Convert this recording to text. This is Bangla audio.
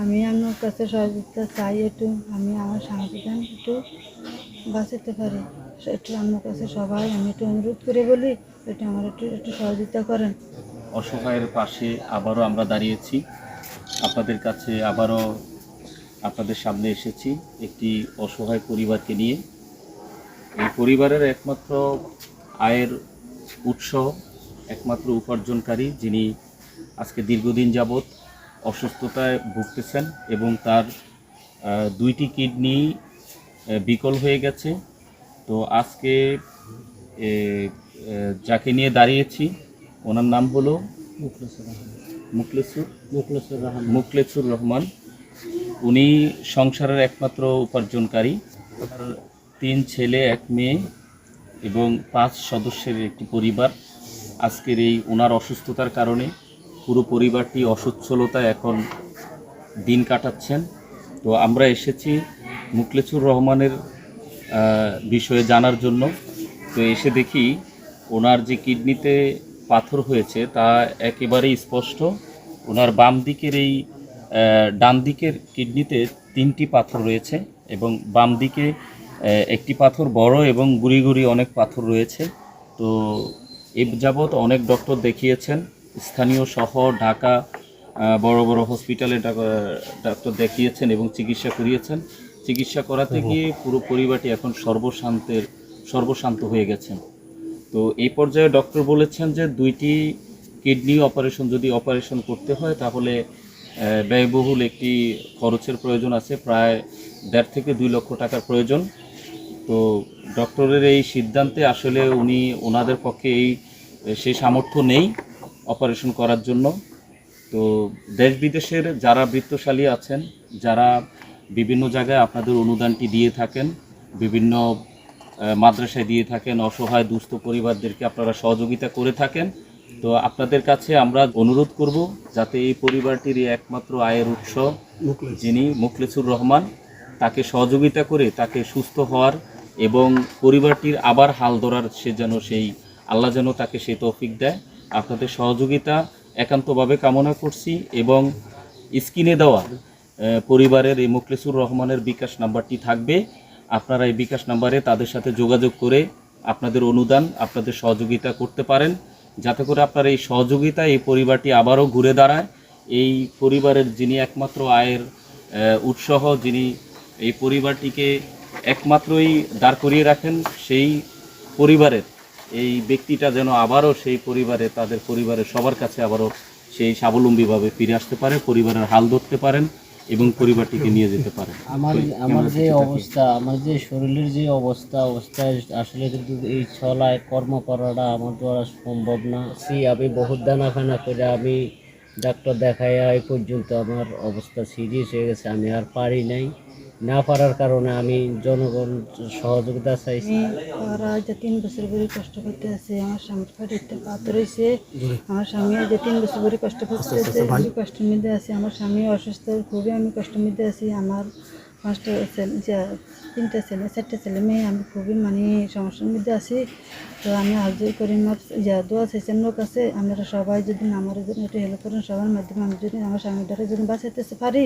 আমি আমার কাছে সহযোগিতা চাই একটু, আমি আমার সাংবিধান একটু বাঁচাতে পারি। একটু আমার কাছে সবাই আমি একটু অনুরোধ করে বলি, একটু আমার একটু একটু সহযোগিতা করেন। অসহায়ের পাশে আবারও আমরা দাঁড়িয়েছি। আপনাদের কাছে আবারও আপনাদের সামনে এসেছি একটি অসহায় পরিবারকে নিয়ে। এই পরিবারের একমাত্র আয়ের উৎস, একমাত্র উপার্জনকারী যিনি আজকে দীর্ঘদিন যাবৎ অসুস্থতায় ভুগতেছেন এবং তার দুইটি কিডনি বিকল হয়ে গেছে। তো আজকে যাকে নিয়ে দাঁড়িয়েছি, ওনার নাম হলো মুকলেসুর মুখলেসুর রহমান। উনি সংসারের একমাত্র উপার্জনকারী। তিন ছেলে, এক মেয়ে এবং পাঁচ সদস্যের একটি পরিবার। আজকের এই ওনার অসুস্থতার কারণে পুরো পরিবারটি অসচ্ছলতায় এখন দিন কাটাচ্ছেন। তো আমরা এসেছি মুকলেসুর রহমানের বিষয়ে জানার জন্য। তো এসে দেখি ওনার যে কিডনিতে পাথর হয়েছে তা একেবারেই স্পষ্ট। ওনার বাম দিকের এই ডান দিকের কিডনিতে তিনটি পাথর রয়েছে এবং বাম দিকে একটি পাথর বড় এবং গুড়ি গুড়ি অনেক পাথর রয়েছে। তো এ যাবৎ অনেক ডক্টর দেখিয়েছেন। স্থানীয় শহর ঢাকা বড় বড় হসপিটালে ডাক্তার দেখিয়েছেন এবং চিকিৎসা করিয়েছেন। চিকিৎসা করাতে গিয়ে পুরো পরিবারটি এখন সর্বশান্তের সর্বশান্ত হয়ে গেছেন। তো এই পর্যায়ে ডক্টর বলেছেন যে দুইটি কিডনি অপারেশন যদি অপারেশন করতে হয় তাহলে ব্যয়বহুল একটি খরচের প্রয়োজন আছে প্রায় দেড় থেকে দুই লক্ষ টাকার প্রয়োজন। তো ডক্টরের এই সিদ্ধান্তে আসলে উনি ওনাদের পক্ষে এই সেই সামর্থ্য নেই। অপারেশন করার জন্য। তো দেশ বিদেশের যারা বৃত্তশালী আছেন যারা বিভিন্ন জায়গায় আপনাদের অনুদানটি দিয়ে থাকেন বিভিন্ন মাদ্রাসায় দিয়ে থাকেন অসহায় দুস্থ পরিবারদেরকে আপনারা সহযোগিতা করে থাকেন তো আপনাদের কাছে আমরা অনুরোধ করব যাতে এই পরিবারটির একমাত্র আয়ের উৎস যিনি মুখলেসুর রহমান তাকে সহযোগিতা করে তাকে সুস্থ হওয়ার এবং পরিবারটির আবার হাল ধরার সে যেন সেই আল্লাহ যেন তাকে সে তৌফিক দেয়। আপনাদের সহযোগিতা একান্তভাবে কামনা করছি এবং স্ক্রিনে দেওয়া পরিবারের এই মুখলেসুর রহমানের বিকাশ নাম্বারটি থাকবে। আপনারা এই বিকাশ নাম্বারে তাদের সাথে যোগাযোগ করে আপনাদের অনুদান, আপনাদের সহযোগিতা করতে পারেন। যাতে করে আপনার এই সহযোগিতা এই পরিবারটি আবারও ঘুরে দাঁড়ায়। এই পরিবারের যিনি একমাত্র আয়ের উৎসাহ, যিনি এই পরিবারটিকে একমাত্রই দাঁড় করিয়ে রাখেন, সেই পরিবারের এই ব্যক্তিটা যেন আবারও সেই পরিবারে তাদের পরিবারের সবার কাছে আবারও সেই স্বাবলম্বীভাবে ফিরে আসতে পারে পরিবারের হাল ধরতে পারেন এবং পরিবারটিকে নিয়ে যেতে পারেন। আমার আমার যে অবস্থা আমার যে শরীরের যে অবস্থা অবস্থায় আসলে কিন্তু এই ছলায় কর্ম করাটা আমার দ্বারা সম্ভব না। সি আমি বহুত দানা ফানা করে আমি ডাক্তার দেখাইয়া এই পর্যন্ত আমার অবস্থা সিরিয়াস হয়ে গেছে আমি আর পারি নাই। না পারার কারণে আমি জনগণ সহযোগিতা চাইছি। আমি ওরা যে তিন বছর ধরে কষ্ট করতে আছে আমার স্বামীর পাত পাথর হয়েছে আমার স্বামী যে তিন বছর ধরে কষ্ট করতে আছে খুবই কষ্টের মধ্যে আছে আমার স্বামী অসুস্থ খুবই আমি কষ্ট মধ্যে আছি। আমার পাঁচটা তিনটা ছেলে, চারটে ছেলে মেয়ে, আমি খুবই মানে সমস্যার মধ্যে আছি। তো আমি হাজির করি যা দোয়া চাইছেন লোক আছে আমরা সবাই যদি আমার জন্য একটু হেল্প করেন, সবার মাধ্যমে আমি যদি আমার স্বামী স্বামীটাকে যদি বাঁচাইতে পারি।